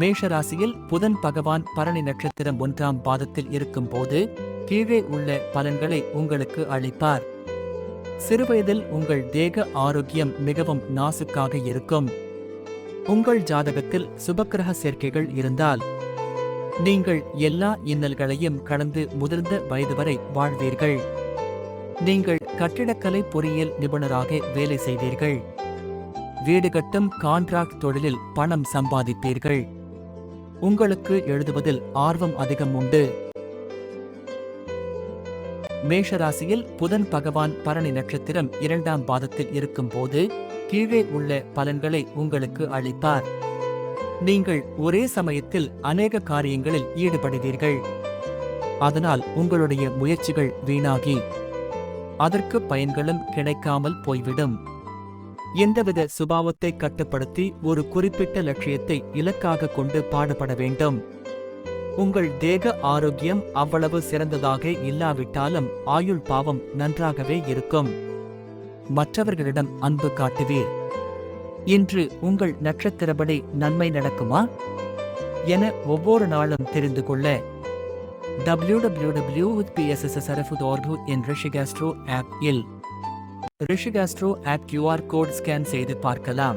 மேஷராசியில் புதன் பகவான் பரணி நட்சத்திரம் ஒன்றாம் பாதத்தில் இருக்கும் போது கீழே உள்ள பலன்களை உங்களுக்கு அளிப்பார். சிறுவயதில் உங்கள் தேக ஆரோக்கியம் மிகவும் நாசுக்காக இருக்கும். உங்கள் ஜாதகத்தில் சுபக்கிரக சேர்க்கைகள் இருந்தால் நீங்கள் எல்லா இன்னல்களையும் கடந்து முதிர்ந்த வயது வரை வாழ்வீர்கள். நீங்கள் கட்டிடக்கலை பொறியியல் நிபுணராக வேலை செய்வீர்கள். வீடு கட்டும் கான்ட்ராக்ட் தொழிலில் பணம் சம்பாதிப்பீர்கள். உங்களுக்கு எழுதுவதில் ஆர்வம் அதிகம் உண்டு. மேஷராசியில் புதன் பகவான் பரணி நட்சத்திரம் இரண்டாம் பாதத்தில் இருக்கும் போது கீழே உள்ள பலன்களை உங்களுக்கு அளிப்பார். நீங்கள் ஒரே சமயத்தில் அநேக காரியங்களில் ஈடுபடுவீர்கள். அதனால் உங்களுடைய முயற்சிகள் வீணாகி அதற்கு பயன்களும் கிடைக்காமல் போய்விடும். எந்தவித சுபாவத்தை கட்டுப்படுத்தி ஒரு குறிப்பிட்ட லட்சியத்தை இலக்காக கொண்டு பாடுபட வேண்டும். உங்கள் தேக ஆரோக்கியம் அவ்வளவு சிறந்ததாக இல்லாவிட்டாலும் ஆயுள் பாவம் நன்றாகவே இருக்கும். மற்றவர்களிடம் அன்பு காட்டுவீர். இன்று உங்கள் நட்சத்திரப்படி நன்மை நடக்குமா? என ஒவ்வொரு நாளும் தெரிந்து கொள்ள. www.pssrf.org என் ரிஷிகாஸ்ட்ரோ ஆப் இல். Rishikastro app QR code scan செய்து பார்க்கலாம்.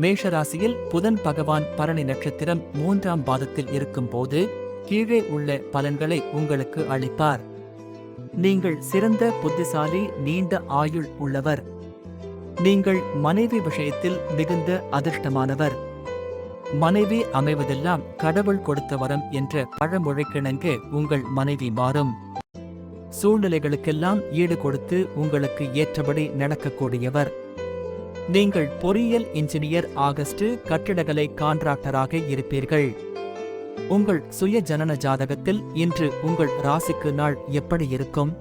மேஷராசியில் புதன் பகவான் பரணி நட்சத்திரம் மூன்றாம் பாதத்தில் இருக்கும்போது கீழே உள்ள பலன்களை உங்களுக்கு அளிப்பார். நீங்கள் சிறந்த புத்திசாலி நீண்ட ஆயுள் உள்ளவர். நீங்கள் மனைவி விஷயத்தில் மிகுந்த அதிர்ஷ்டமானவர். மனைவி அமைவதெல்லாம் கடவுள் கொடுத்த வரம் என்ற பழமொழிக்கிணங்கு உங்கள் மனைவி மாறும். சூழ்நிலைகளுக்கெல்லாம் ஈடு கொடுத்து உங்களுக்கு ஏற்றபடி நடக்கக்கூடியவர். நீங்கள் பொறியியல் இன்ஜினியர் ஆகஸ்ட் கட்டிடக்கலை கான்ட்ராக்டராக இருப்பீர்கள். உங்கள் சுய ஜனன ஜாதகத்தில் இன்று உங்கள் ராசிக்கு நாள் எப்படி இருக்கும்?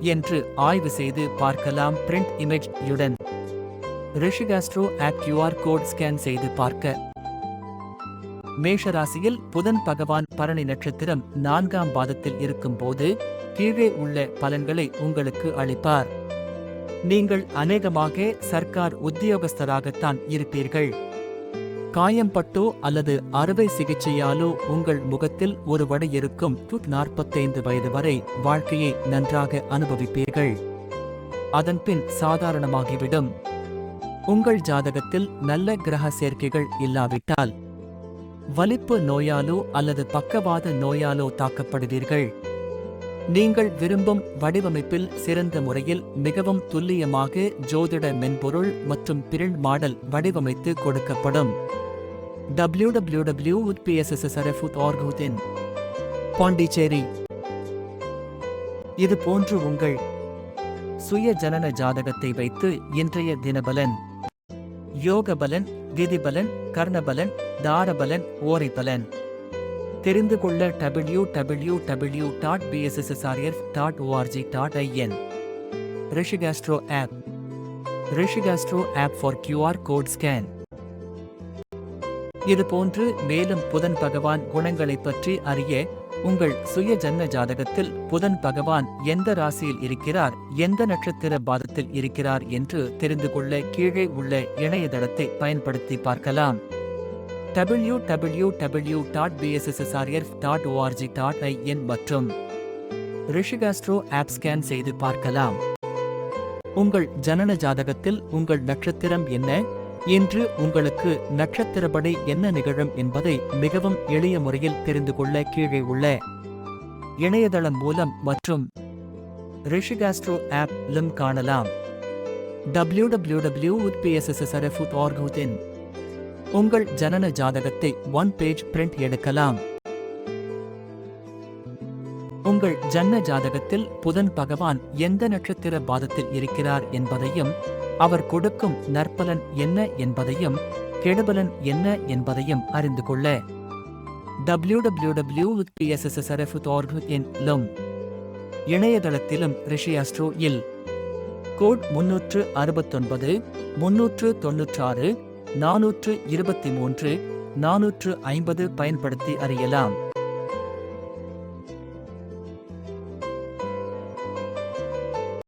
என்று ஆய்வு செய்து பார்க்கலாம் பிரிண்ட் இமேஜ் யுடன். Rishikastro app QR code scan செய்து பார்க்க. மேஷராசியில் புதன் பகவான் பரணி நட்சத்திரம் நான்காம் பாதத்தில் இருக்கும் போது கீழே உள்ள பலன்களை உங்களுக்கு அளிப்பார். நீங்கள் அநேகமாக சர்க்கார் உத்தியோகஸ்தராகத்தான் இருப்பீர்கள். காயம்பட்டோ அல்லது அறுவை சிகிச்சையாலோ உங்கள் முகத்தில் ஒரு வடை இருக்கும் நாற்பத்தைந்து வயது வரை வாழ்க்கையை நன்றாக அனுபவிப்பீர்கள். அதன்பின் சாதாரணமாகிவிடும். உங்கள் ஜாதகத்தில் நல்ல கிரக சேர்க்கைகள் இல்லாவிட்டால் வலிப்பு நோயாலோ அல்லது பக்கவாத நோயாலோ தாக்கப்படுவீர்கள். நீங்கள் விரும்பும் வடிவமைப்பில் சிறந்த முறையில் மிகவும் துல்லியமாக ஜோதிட மென்பொருள் மற்றும் பிரிண்ட் மாடல் வடிவமைத்து கொடுக்கப்படும். www.pssrf.org பாண்டிச்சேரி. இது போன்று உங்கள் சுய ஜனன ஜாதகத்தை வைத்து இன்றைய தினபலன் யோகபலன் விதிபலன் கர்ணபலன் தாரபலன் ஓரைபலன். தெரிந்து கொள்ள W W W dot PSSSRF dot ORG dot IN Rishikastro app Rishikastro app for QR code scan இதுபோன்று மேலும் புதன் பகவான் குணங்களைப் பற்றி அறிய உங்கள் சுய ஜன்ம ஜாதகத்தில் புதன் பகவான் எந்த ராசியில் இருக்கிறார் எந்த நட்சத்திர பாதத்தில் இருக்கிறார் என்று தெரிந்து கொள்ள கீழே உள்ள இணையதளத்தை பயன்படுத்தி பார்க்கலாம். W W W dot PSSSRF dot ORG dot IN மற்றும் ரிஷிகாஸ்ட்ரோ ஆப் ஸ்கேன் செய்து பார்க்கலாம். உங்கள் ஜனன ஜாதகத்தில் உங்கள் நட்சத்திரம் என்ன? இன்று உங்களுக்கு நட்சத்திரப்படி என்ன நிகழும் என்பதை மிகவும் எளிய முறையில் தெரிந்து கொள்ள கீழே உள்ள இணையதளம் மூலம் மற்றும் ரிஷிகாஸ்ட்ரோ ஆப் லும் காணலாம். www.pssrf.org இன் உங்கள் ஜனன ஜாதகத்தை ஒன் பேஜ் பிரிண்ட் எடுக்கலாம். உங்கள் ஜன்ன ஜாதகத்தில் புதன் பகவான் எந்த நட்சத்திர பாதத்தில் இருக்கிறார் என்பதையும் அவர் கொடுக்கும் நற்பலன் என்ன என்பதையும் கெடுபலன் என்ன என்பதையும் அறிந்து கொள்ள. www.pssrf.org இன் லும் இணையதளத்திலும் ரிஷியாஸ்ட்ரோ இல். கோட் முன்னூற்று அறுபத்தொன்பது முன்னூற்று தொன்னூற்றாறு நாநூற்று இருபத்தி மூன்று நாநூற்று ஐம்பது பயன்படுத்தி அறியலாம்.